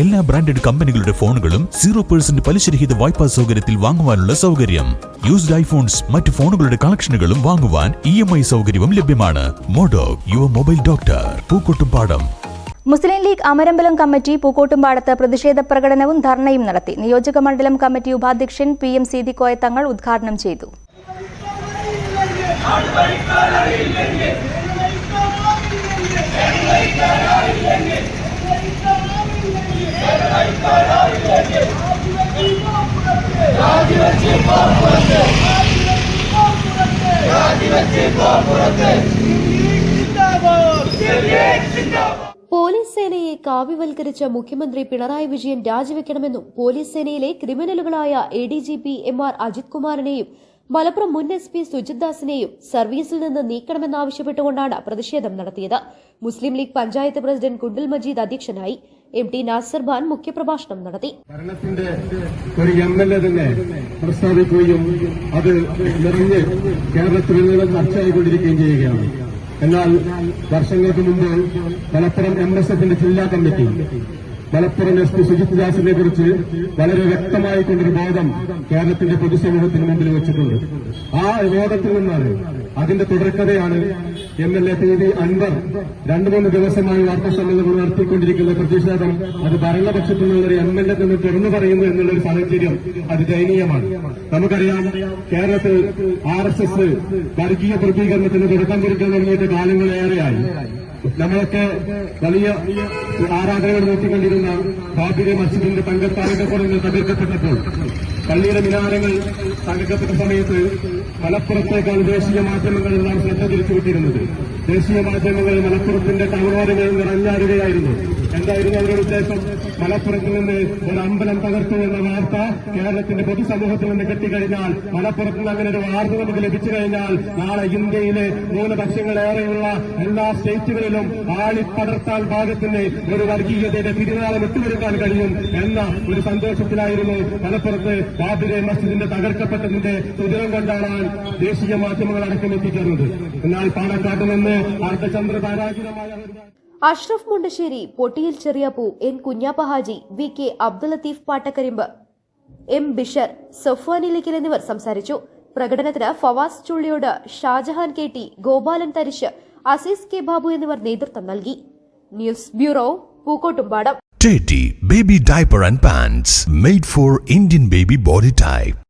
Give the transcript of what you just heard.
എല്ലാ ബ്രാൻഡഡ് കമ്പനികളുടെ ഫോണുകളും സീറോ പെർസെന്റ് പലിശരഹിത വായ്പാ സൗകര്യത്തിൽ വാങ്ങുവാനുള്ള സൗകര്യം. യൂസ്ഡ് ഐഫോൺസ് മറ്റ് ഫോണുകളുടെ കളക്ഷനുകളും വാങ്ങുവാൻ ഇ എം ഐ സൗകര്യവും ലഭ്യമാണ്. മോഡോ your mobile doctor Pookkottumpadam. Muslim League Amarambalam committee പൂക്കോട്ടുംപാടത്ത് പ്രതിഷേധ പ്രകടനവും ധർണയും നടത്തി. നിയോജക മണ്ഡലം കമ്മിറ്റി ഉപാധ്യക്ഷൻ പി എം സീതിക്കോയ തങ്ങൾ ഉദ്ഘാടനം ചെയ്തു. പോലീസ് സേനയെ കാവ്യവൽക്കരിച്ച മുഖ്യമന്ത്രി പിണറായി വിജയൻ രാജിവെക്കണമെന്നും പോലീസ് സേനയിലെ ക്രിമിനലുകളായ A D G P M R Ajith കുമാറിനെയും Malappuram മുൻ എസ് പി സുജിത് ദാസിനെയും സർവീസിൽ നിന്ന് നീക്കണമെന്നാവശ്യപ്പെട്ടുകൊണ്ടാണ് പ്രതിഷേധം നടത്തിയത്. മുസ്ലിം ലീഗ് പഞ്ചായത്ത് പ്രസിഡന്റ് കുണ്ടിൽ മജീദ് അധ്യക്ഷനായി എം ടി നാസർ ഖാൻ മുഖ്യപ്രഭാഷണം നടത്തി. ഭരണത്തിന്റെ ഒരു തന്നെ പ്രസ്താവിക്കുകയും അത് നിറഞ്ഞ് കേരളത്തിൽ നിന്ന് ചർച്ചയായിക്കൊണ്ടിരിക്കുകയും ചെയ്യുകയാണ്. എന്നാൽ വർഷങ്ങൾക്ക് മുമ്പ് മലപ്പുറം എം എസ് എഫിന്റെ ജില്ലാ committee Malappuram S P Sujith ദാസിനെ കുറിച്ച് വളരെ വ്യക്തമായിക്കൊണ്ടൊരു ബോധം കേരളത്തിന്റെ പൊതുസമൂഹത്തിന് മുമ്പിൽ വെച്ചിട്ടുണ്ട്. ആ ബോധത്തിൽ നിന്നാണ് അതിന്റെ തുടർക്കഥയാണ് M L A P V Anvar രണ്ടു മൂന്ന് ദിവസമായി വാർത്താ സമ്മേളനം നടത്തിക്കൊണ്ടിരിക്കുന്ന പ്രതിഷേധം അത് ഭരണപക്ഷത്തു ഒരു എം എൽ എ നിന്ന് തുറന്നു പറയുന്നു എന്നുള്ളൊരു സാഹചര്യം അത് ദയനീയമാണ്. നമുക്കറിയാം കേരളത്തിൽ ആർ എസ് എസ് വർഗീയ പ്രതീകരണത്തിന് തുടക്കം കുറിക്കാൻ തുടങ്ങിയിട്ട് കാലങ്ങളേറെയായി. നമ്മളൊക്കെ വലിയ ആരാധനകൾ നോക്കിക്കൊണ്ടിരുന്ന ബാബിലെ മസ്ജിദിന്റെ തങ്കത്താരകപ്പുറങ്ങൾ തകർക്കപ്പെട്ടപ്പോൾ പള്ളിയുടെ മിനാരങ്ങൾ തകർക്കപ്പെട്ട സമയത്ത് മലപ്പുറത്തേക്കാൾ ദേശീയ മാധ്യമങ്ങളിൽ നാം ശ്രദ്ധ തിരിച്ചുവിട്ടിരുന്നത്. ദേശീയ മാധ്യമങ്ങൾ മലപ്പുറത്തിന്റെ ടൗണോറുകൾ നിറഞ്ഞാടുകയായിരുന്നു. എന്തായിരുന്നു അവരുടെ ഉദ്ദേശം? മലപ്പുറത്ത് നിന്ന് ഒരു അമ്പലം തകർത്തു എന്ന വാർത്ത കേരളത്തിന്റെ പൊതുസമൂഹത്തിൽ നിന്ന് കിട്ടിക്കഴിഞ്ഞാൽ മലപ്പുറത്ത് നിന്ന് അങ്ങനെ ഒരു വാർത്ത നമുക്ക് ലഭിച്ചു കഴിഞ്ഞാൽ നാളെ ഇന്ത്യയിലെ ന്യൂനപക്ഷങ്ങളേറെയുള്ള എല്ലാ സ്റ്റേറ്റുകളിലും ആളിപ്പടർത്താൻ ഭാഗത്തിന് ഒരു വർഗീയതയുടെ തിരുനാളം ഇട്ടുവരുത്താൻ കഴിയും എന്ന ഒരു സന്തോഷത്തിലായിരുന്നു മലപ്പുറത്ത് ബാബിലെ മസ്ജിദിന്റെ തകർക്കപ്പെട്ടതിന്റെ സുദിനം കൊണ്ടാടാൻ ദേശീയ മാധ്യമങ്ങൾ അടക്കം എത്തിച്ചേർന്നത്. എന്നാൽ പാലക്കാട്ട് നിന്ന് അർദ്ധചന്ദ്ര പരാജിതമായ ഒരു Ashraf Mundassery Pottiyil Cheriyappu N Kunhappa Haji V K Abdul Latheef Pattakkarimbu. M Bishar സഫ്വാനിലിക്കൽ എന്നിവർ സംസാരിച്ചു. പ്രകടനത്തിന് Favas Chulliyode Shajahan K T Gopalan Tharish Azeez K Babu എന്നിവർ നേതൃത്വം നൽകി. News bureau Pookkottumpadam. Teddy Baby Diaper and Pants made for Indian baby body.